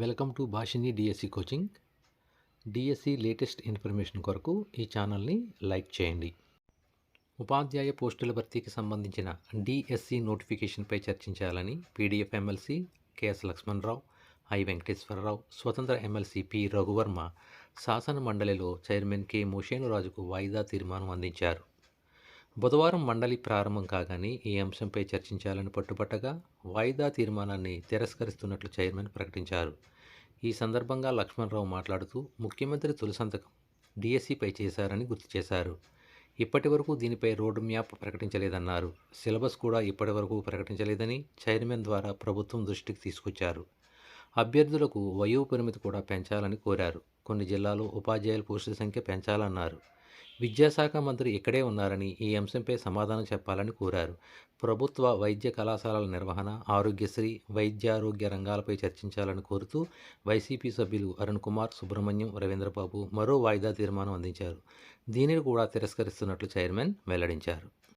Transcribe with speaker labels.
Speaker 1: Welcome to Bhashini DSC coaching DSC latest information కొరకు ఈ ఛానల్ని లైక్ చేయండి. ఉపాధ్యాయ పోస్టుల భర్తీకి సంబంధించిన డిఎస్సి నోటిఫికేషన్పై చర్చించాలని PDF MLC K S Lakshmanarao I Venkateswararao స్వతంత్ర ఎమ్మెల్సీ పి రఘువర్మ శాసన మండలిలో చైర్మన్ కె మోషేనురాజుకు వాయిదా తీర్మానం అందించారు. బుధవారం మండలి ప్రారంభం కాగానే ఈ అంశంపై చర్చించాలని పట్టుబట్టగా వాయిదా తీర్మానాన్ని తిరస్కరిస్తున్నట్లు చైర్మన్ ప్రకటించారు. ఈ సందర్భంగా లక్ష్మణరావు మాట్లాడుతూ ముఖ్యమంత్రి తొలి సంతకం డిఎస్సిపై చేశారని గుర్తు చేశారు. ఇప్పటి వరకు దీనిపై రోడ్ మ్యాప్ ప్రకటించలేదన్నారు. సిలబస్ కూడా ఇప్పటి వరకు ప్రకటించలేదని చైర్మన్ ద్వారా ప్రభుత్వం దృష్టికి తీసుకొచ్చారు. అభ్యర్థులకు వయో పరిమితి కూడా పెంచాలని కోరారు. కొన్ని జిల్లాలో ఉపాధ్యాయుల పోస్టుల సంఖ్య పెంచాలన్నారు. విద్యాశాఖ మంత్రి ఇక్కడే ఉన్నారని ఈ అంశంపై సమాధానం చెప్పాలని కోరారు. ప్రభుత్వ వైద్య కళాశాలల నిర్వహణ ఆరోగ్యశ్రీ వైద్యారోగ్య రంగాలపై చర్చించాలని కోరుతూ వైసీపీ సభ్యులు అరుణ్ కుమార్ సుబ్రహ్మణ్యం రవీంద్రబాబు మరో వాయిదా తీర్మానం అందించారు. దీనిని కూడా తిరస్కరిస్తున్నట్లు చైర్మన్ వెల్లడించారు.